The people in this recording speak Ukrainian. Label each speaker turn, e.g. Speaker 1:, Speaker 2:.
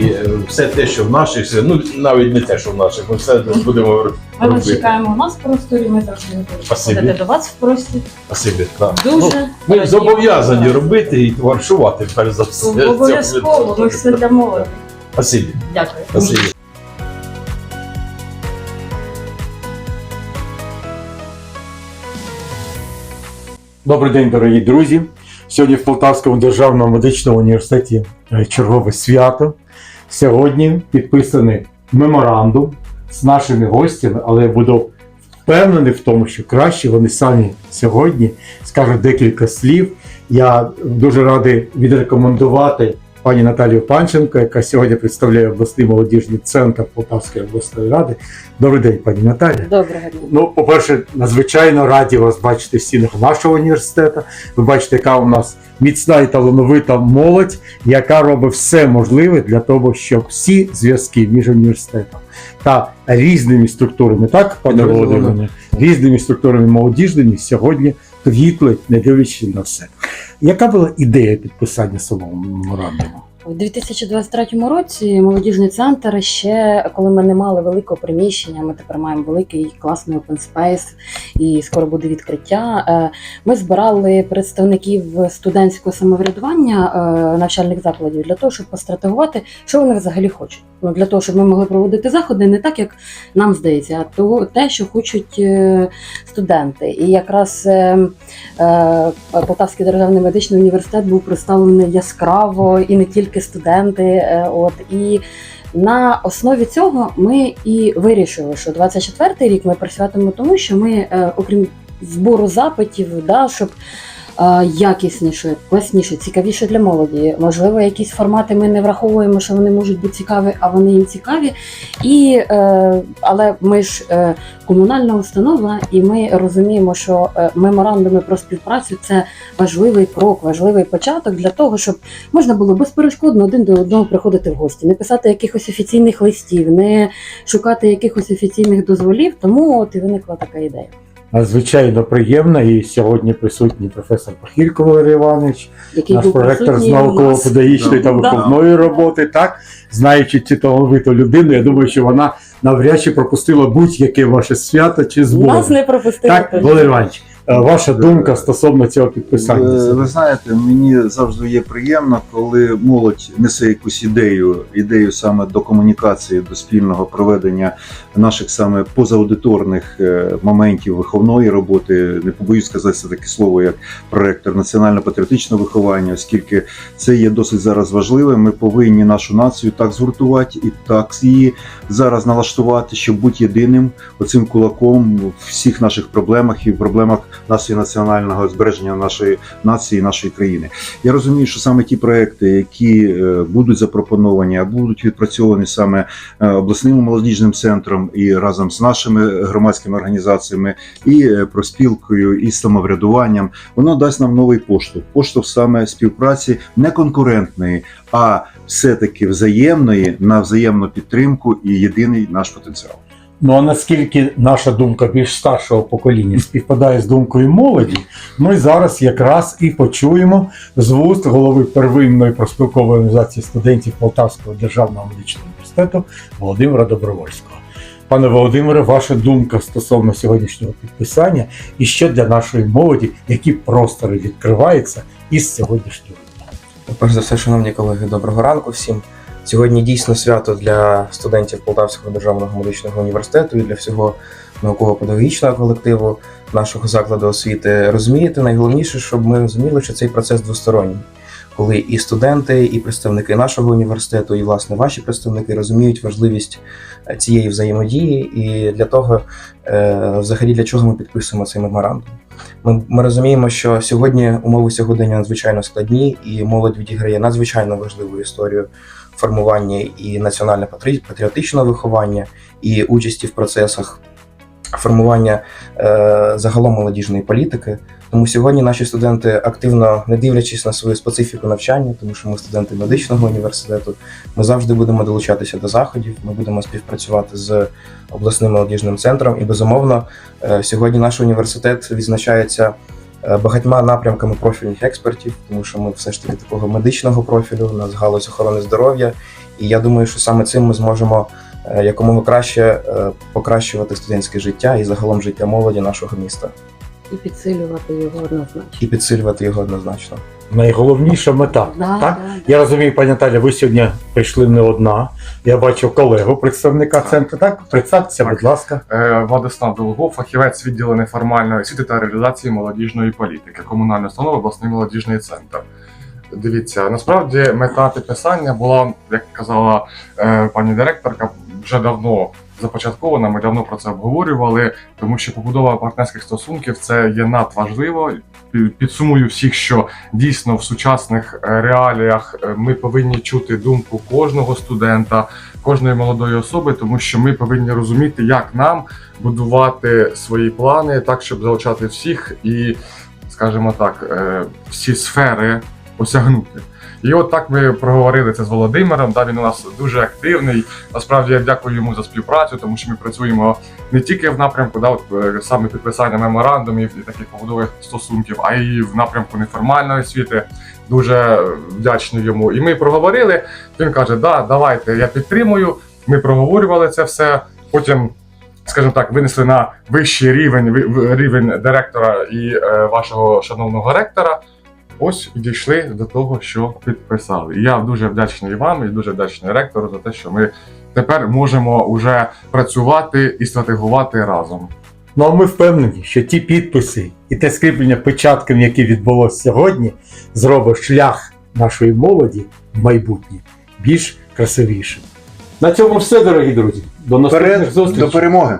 Speaker 1: І е, все те, що в наших, ну навіть не те, що в наших, ми все будемо
Speaker 2: Ми вас чекаємо у нас в просторі, ми завжди ходити до вас в простір.
Speaker 1: Спасибі. Да.
Speaker 2: Дуже
Speaker 1: Ну, ми зобов'язані робити і товаришувати перш за все.
Speaker 2: Обов'язково, ми все для молоді.
Speaker 1: Спасибі.
Speaker 2: Дякую.
Speaker 1: Спасибі.
Speaker 3: Добрий день, дорогі друзі. Сьогодні в Полтавському державному медичному університеті е, чергове свято. Сьогодні підписаний меморандум з нашими гостями, але я буду впевнений в тому, що краще вони самі сьогодні скажуть декілька слів. Я дуже радий відрекомендувати пані Наталію Панченко, яка сьогодні представляє обласний молодіжний центр Полтавської обласної ради. Добрий день, пані Наталя.
Speaker 2: Доброго дня.
Speaker 3: Ну, по-перше, надзвичайно раді вас бачити в стінах нашого університету. Ви бачите, яка у нас міцна і талановита молодь, яка робить все можливе для того, щоб всі зв'язки між університетом та різними структурами, так, пане Володимире, різними структурами молодіжними сьогодні квітли, не дивлячись на все. Яка була ідея підписання самого меморандуму?
Speaker 2: У 2023 році молодіжний центр ще коли ми не мали великого приміщення, ми тепер маємо великий класний open space і скоро буде відкриття. е, Ми збирали представників студентського самоврядування е, навчальних закладів для того, щоб постратегувати, що вони взагалі хочуть. Ну для того, щоб ми могли проводити заходи не так, як нам здається, а то те, що хочуть е, студенти. І якраз Полтавський державний медичний університет був представлений яскраво і не тільки студенти. е, От і на основі цього ми і вирішили, що 24-й рік ми працюватимемо тому, що ми, е, окрім збору запитів, да, щоб якісніше, класніше, цікавіше для молоді. Можливо, якісь формати ми не враховуємо, що вони можуть бути цікаві, а вони їм цікаві. І, е, але ми ж е, комунальна установа, і ми розуміємо, що е, меморандуми про співпрацю це важливий крок, важливий початок для того, щоб можна було безперешкодно один до одного приходити в гості, не писати якихось офіційних листів, не шукати якихось офіційних дозволів. Тому от і виникла така ідея.
Speaker 3: Надзвичайно приємно, і сьогодні присутній професор Пахілько Валерій Іванович,
Speaker 2: Який
Speaker 3: наш
Speaker 2: був
Speaker 3: проректор з
Speaker 2: присутній у нас.
Speaker 3: науково-педагогічної та
Speaker 2: Да.
Speaker 3: виховної роботи, так знаючи цю талановиту людину, я думаю, що вона навряд чи пропустила будь-яке ваше свято чи збор.
Speaker 2: Нас не пропустили.
Speaker 3: Так,
Speaker 2: тоді.
Speaker 3: Валерій Іванович, ваша думка стосовно цього підписання.
Speaker 4: ви знаєте, мені завжди є приємно, коли молодь несе якусь ідею, ідею саме до комунікації, до спільного проведення наших саме позаудиторних е, моментів виховної роботи. Не побоюсь сказати це таке слово, як проректор національно-патріотичного виховання, оскільки це є досить зараз важливим. Ми повинні нашу націю так згуртувати і так її зараз налаштувати, щоб бути єдиним оцим кулаком в всіх наших проблемах і в проблемах нашої національного збереження нашої нації, нашої країни. Я розумію, що саме ті проекти, які е, будуть запропоновані, а будуть відпрацьовані саме е, обласним молодіжним центром і разом з нашими громадськими організаціями, і е, проспілкою, і самоврядуванням, воно дасть нам новий поштовх. Поштовх саме співпраці не конкурентної, а все-таки взаємної на взаємну підтримку і єдиний наш потенціал.
Speaker 3: Ну а наскільки наша думка більш старшого покоління співпадає з думкою молоді, ми зараз якраз і почуємо з вуст голови первинної проспілкової організації студентів Полтавського державного медичного університету Володимира Добровольського. Пане Володимире, ваша думка стосовно сьогоднішнього підписання і що для нашої молоді, які простори відкриваються із сьогоднішнього дня?
Speaker 5: Перш за все, шановні колеги, доброго ранку всім. Сьогодні дійсно свято для студентів Полтавського державного медичного університету і для всього науково-педагогічного колективу нашого закладу освіти. Розумієте, найголовніше, щоб ми розуміли, що цей процес двосторонній, коли і студенти, і представники нашого університету, і власне ваші представники розуміють важливість е, цієї взаємодії, і для того, е, взагалі, для чого ми підписуємо цей меморандум. Ми, ми розуміємо, що сьогодні умови сьогодення надзвичайно складні, і молодь відіграє надзвичайно важливу історію в формуванні і національно-патріотичного виховання, і участі в процесах формування е, загалом молодіжної політики. Тому сьогодні наші студенти активно, не дивлячись на свою специфіку навчання, тому що ми студенти медичного університету, ми завжди будемо долучатися до заходів. Ми будемо співпрацювати з обласним молодіжним центром. І безумовно, е, сьогодні наш університет відзначається багатьма напрямками профільних експертів, тому що ми все ж таки такого медичного профілю, у нас галузь охорони здоров'я. І я думаю, що саме цим ми зможемо е, якомога краще е, покращувати студентське життя і загалом життя молоді нашого міста
Speaker 2: І підсилювати його однозначно.
Speaker 5: і підсилювати його однозначно.
Speaker 3: Найголовніша мета.
Speaker 2: Да,
Speaker 3: так?
Speaker 2: да, да.
Speaker 3: Я розумію, пані Наталя, ви сьогодні прийшли не одна. Я бачив колегу, представника центру. Так, представтеся, будь ласка.
Speaker 6: Е, Владислав Долгов, фахівець відділу неформальної освіти та реалізації молодіжної політики, комунальної установи обласний молодіжний центр. Дивіться, насправді мета підписання була, як казала е, пані директорка, вже давно започаткована. Ми давно про це обговорювали, тому що побудова партнерських стосунків це є надважливо. Пі- Підсумую всіх, що дійсно в сучасних е, реаліях е, ми повинні чути думку кожного студента, кожної молодої особи, тому що ми повинні розуміти, як нам будувати свої плани так, щоб залучати всіх і, скажімо так, е, всі сфери осягнути. І от так ми проговорили це з Володимиром. Да, він у нас дуже активний. Насправді я дякую йому за співпрацю, тому що ми працюємо не тільки в напрямку да, от, е, саме підписання меморандумів і таких побудових стосунків, а й в напрямку неформальної освіти. Дуже вдячний йому. І ми проговорили. Він каже: Да, давайте, я підтримую. Ми проговорювали це все. Потім, скажімо так, винесли на вищий рівень рівень директора і е, вашого шановного ректора. Ось і дійшли до того, що підписали. І я дуже вдячний вам і дуже вдячний ректору за те, що ми тепер можемо вже працювати і стратегувати разом.
Speaker 3: Ну а ми впевнені, що ті підписи і те скріплення печатками, яке відбулося сьогодні, зробить шлях нашої молоді в майбутнє більш красивішим. На цьому все, дорогі друзі. До наступних зустрічей.
Speaker 4: до перемоги!